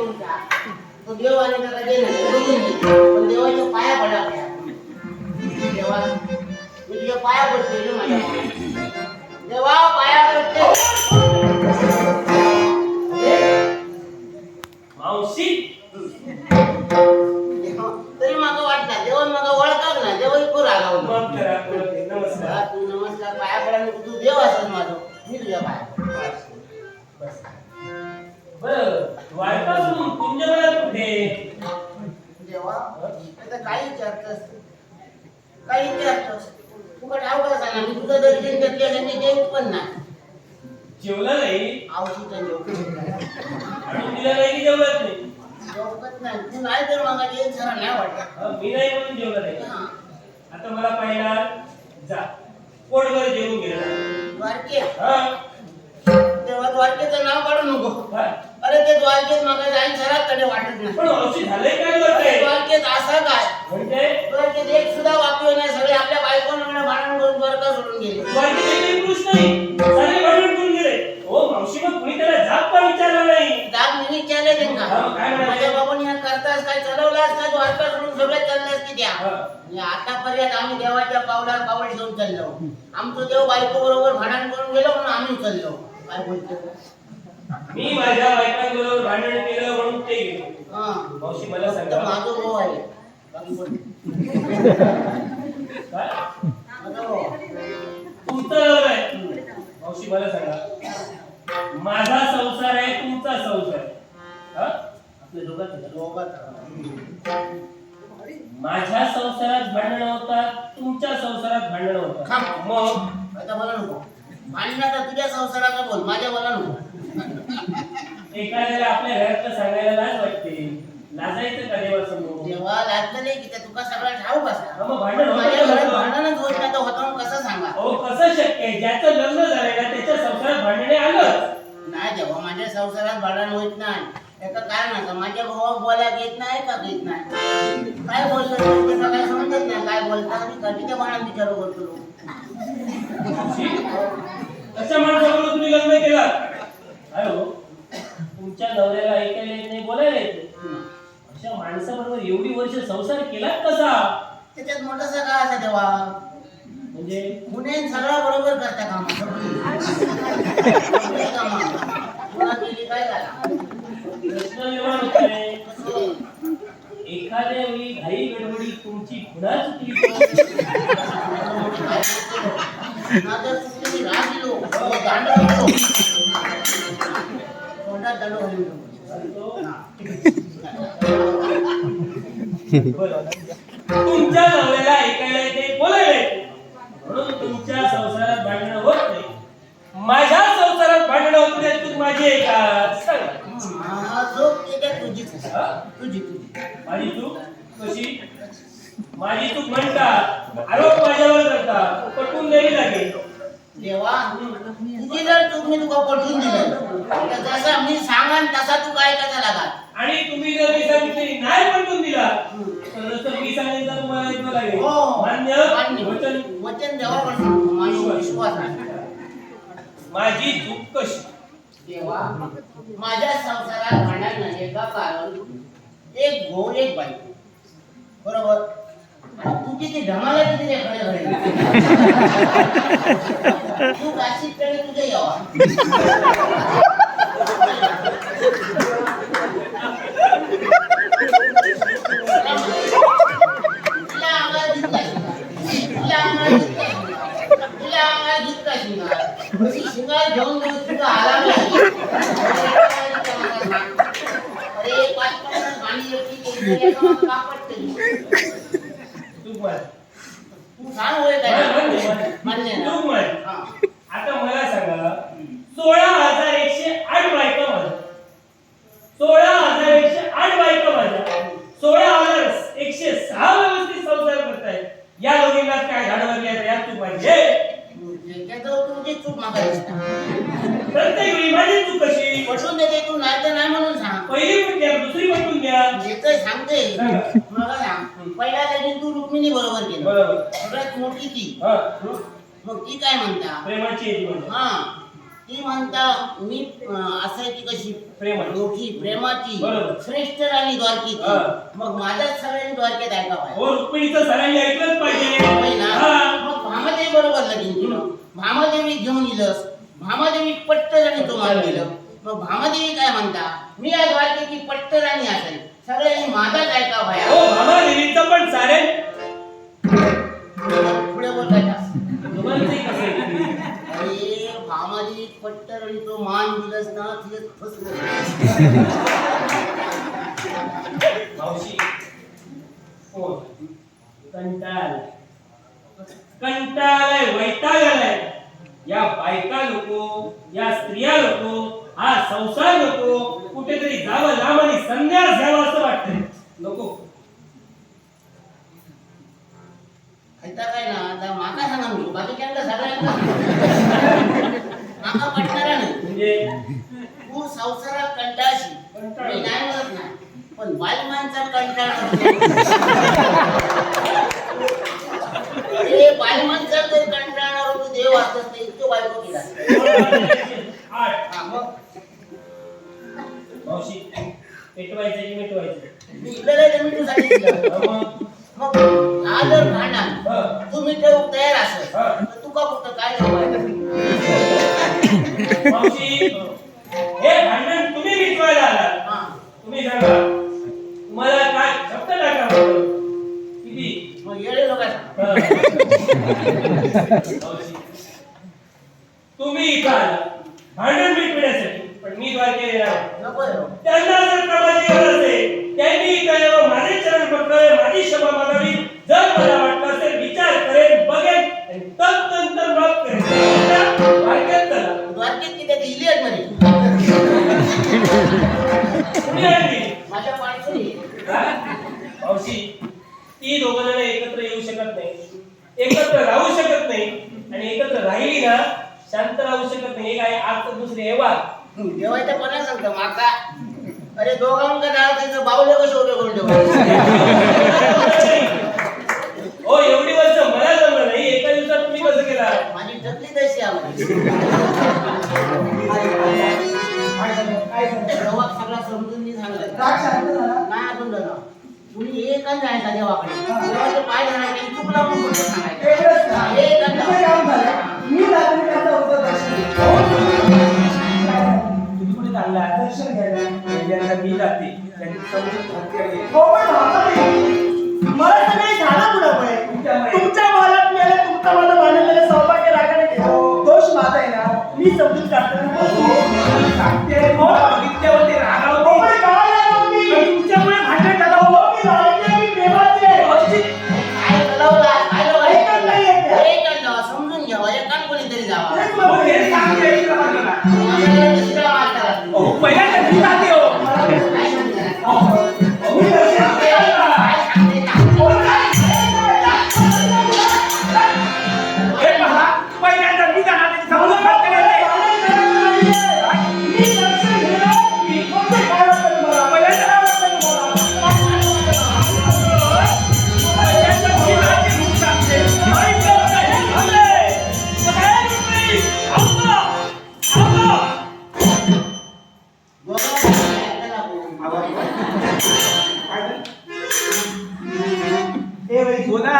तुमचा तो देव आणि त्याला दे नाही बघून घे. पण देवाच्या पाया पडा देवा मी तुझ्या पाया पडते रे माझ्या. देवा पाया पडते मावशी. तरी मागं वाटणार देवा मागं ओळखाक ना. देवा इकडून. नमस्कार. हा, तू नमस्कार. पाया पडा तू देव असेल माझं. मी तुझ्या पाया काही विचारतोस? काही विचारतोस ठाव का सांगा मी तुझं दर्शन घेतलं त्यांनी देत पण नाही. जेवला नाही? आवशीचं जेवण आणि तिला नाही की जेवलाच नाही? जेवत नाही. तू नाही तर मग एक जरा नाही वाटत. हा, मी नाही म्हणून जेवला नाही. हा. आता मला पाहिला जा. पोटभर जेवून गेला द्वारके. हा. तेव्हा द्वारकेचं नाव काढू नको. हा. अरे ते द्वारकेत मग जाईन कडे वाटत नाही. पण मावशी झालंय काय करते द्वारकेत असं काय? म्हणजे? द्वारकेत एक सुद्धा वापरू नाही सगळे आपल्या बायकोनं भांडण करून द्वारका सोडून गेले. द्वारकेत एकही पुरुष नाही. सारे भांडण करून गेले. हो मावशी मग कुणी त्याला जाब का विचारला नाही. जाग मी विचारले त्यांना. काय म्हणाले? माझ्या बाबांनी हा करतास काय चालवलास काय द्वारका सोडून सगळे चाललास की त्या. आणि आतापर्यंत आम्ही देवाच्या पावलावर चाललो. आमचं देव बायको बरोबर भांडण करून गेलो म्हणून आम्ही चाललो. काय बोलतो? मी माझ्या भांडण केलं म्हणून ते गेलो हा. मावशी मला सांगा. माझा भाऊ आहे. मावशी मला सांगा. माझा संसार आहे तुमचा संसार हा? आपल्या दोघांचा. माझ्या संसारात भांडण होतात तुमच्या संसारात भांडण होतात. मग? आता मला नको. भांडणाचा तुझ्या संसाराचा बोल माझ्या मला नको. एखाद्याला आपल्या घरातलं सांगायला लाज वाटते. लाजायचं का देवासमोर जेव्हा लागलं नाही की त्या तुका सगळा ठाऊ हा, कसा मग भांडण होतं माझ्या घरात का? भांडणच होत नाही तर होतं म्हणून कसं सांगा अहो कसं शक्य आहे? ज्याचं लग्न झालंय ना त्याच्या संसारात भांडणे आलं नाही जेव्हा माझ्या संसारात भांडण होत नाही. त्याचं कारण असं माझ्या भावा बोलायला घेत नाही का घेत नाही? काय बोललं तर समजत नाही काय बोलता? आणि कधीच्या भांडण विचारू बोलतो अशा माणसाबरोबर तुम्ही लग्न केलं अहो तुमच्या नवऱ्याला ऐकायला येत नाही बोलायला येत नाही. अशा माणसाबरोबर एवढी वर्ष संसार केलात कसा? त्याच्यात मोठासा काय असा तेव्हा? म्हणजे? पुणे सगळा बरोबर करता काम. केली प्रश्न निर्माण होतोय एखाद्या वेळी घाई गडबडी तुमची खुणा चुकली. चुकली राग तोंडात दंड तुमच्या नवऱ्याला ऐकायला येते बोलायला येते. म्हणून तुमच्या संसारात भांडणं होत नाही. माझ्या संसारात भांडणं होत नाही तू माझी आहे का माझी चूक? कशी? माझी चूक म्हणता आरोप माझ्यावर करता पटवून द्यावी लागेल. देवा जर तुका पटवून दिलं तर जसा मी सांगान तसा तू काय ऐकायचा लागा आणि तुम्ही जर मी सांगितले नाही पटवून दिला तर जसं मी सांगितलं तुम्हाला ऐकलं लागेल. हो. मान्य. वचन? वचन देवाकडून माझी विश्वास. आहे माझी चूक कशी? देवा माझ्या संसारात भांडण नाही का कारण. एक भाऊ एक बायको बरोबर? किती धमाला किती रे खडे खडे तू काशी कडे तुझे यावा? शिंगार घेऊन घेऊन तुझं अरे पाच पन्नास गाणी एकटी केली, एका मागं कापड केली. चूक माझी तू सांग होय काय मान्य, मान्य ना? चूक माझी हा. आता मला सांगा सोळा हजार एकशे आठ बायका माझ्या सोळा हजार एकशे आठ बायका माझ्या सोळा हजार एकशे सहा व्यवस्थित संसार करतायत या दोघींना काय झाड लागले या चूक माझी हे, त्याच्याजवळ तुझी चूक मागायची माझी चूक कशी? पटवून देते तू नाही तर नाही म्हणून सांग. पहिली पण घ्या दुसरी पण घ्या येतोय सांगते सांगा. मला सांग. पहिल्या लगीन तू रुक्मिणी बरोबर केलं. बरोबर. सगळ्यात मोठी ती. हा. मग ती काय म्हणता? प्रेमाची म्हणजे हा. ती म्हणता मी अं, असायची कशी? प्रेमाची. मोठी प्रेमाची. बरोबर. श्रेष्ठ राणी द्वारकेची. हा. मग माझ्याच सगळ्यांनी द्वारकेत ऐकावं हो रुक्मिणीचं सरांनी ऐकलंच पाहिजे? हा. मग भामादेवी बरोबर लगीन केलं. भामादेवी घेऊन दिलंस भामादेवी पट्ट राणी तो मान दिलं. मग भामादेवी काय म्हणता? मी या द्वारकेची पट्ट राणी असेल. सगळ्यांनी माझाच ऐका भाया हो पण चालेल पुढे बोलायचा ते? अरे भामादेवी पट्ट राणी तो मान ना तिथे फसलं. मावशी. हो कंटाळ कंटाळाय वैताग आलाय. या बायका नको या स्त्रिया नको हा संसार नको कुठेतरी जावं लांब आणि संन्यास घ्यावा असं वाटतंय. नको. काय ना आता माका सांगा मी बाकीच्यांना सगळ्यांना. माका पटणारा नाही. म्हणजे? तू कंटाळशी कंटाळ. मी नाही म्हणत नाही. पण बालमांचा कंटाळा. अरे बालमांचा जर कंटाळणार होतो देव असत इतकं बायको मग. मावशी पेटवायचं की मिटवायचं मी इकडे नाही तर मिठू सांगितलं. ती दोघं जण एकत्र येऊ शकत नाही. एकत्र राहू शकत नाही आणि एकत्र राहिली ना शांत राहू शकत नाही. एक आहे आज तर दुसरी हे वाद. देवायचं कोणा सांगतं माका अरे दोघांका डाळ त्याचं बावले कसं उभे करून ठेवायचं हो एवढी वर्ष मला जमलं नाही. एका दिवसात तुम्ही कसं केला? माझी टकली तशी आम्हाला. आणि जायचा देवाकडे? देवाचे पाय धरायचे चूक लावून गोष्ट सांगायची. हा, जायचं. तुम्ही कुठे चालला? पहिल्यांदा मी जाते. त्यांनी समजून हत्या घे. मला तर काही झालं पुढं तुमच्यामुळे. तुमच्या मालात मेले పోదా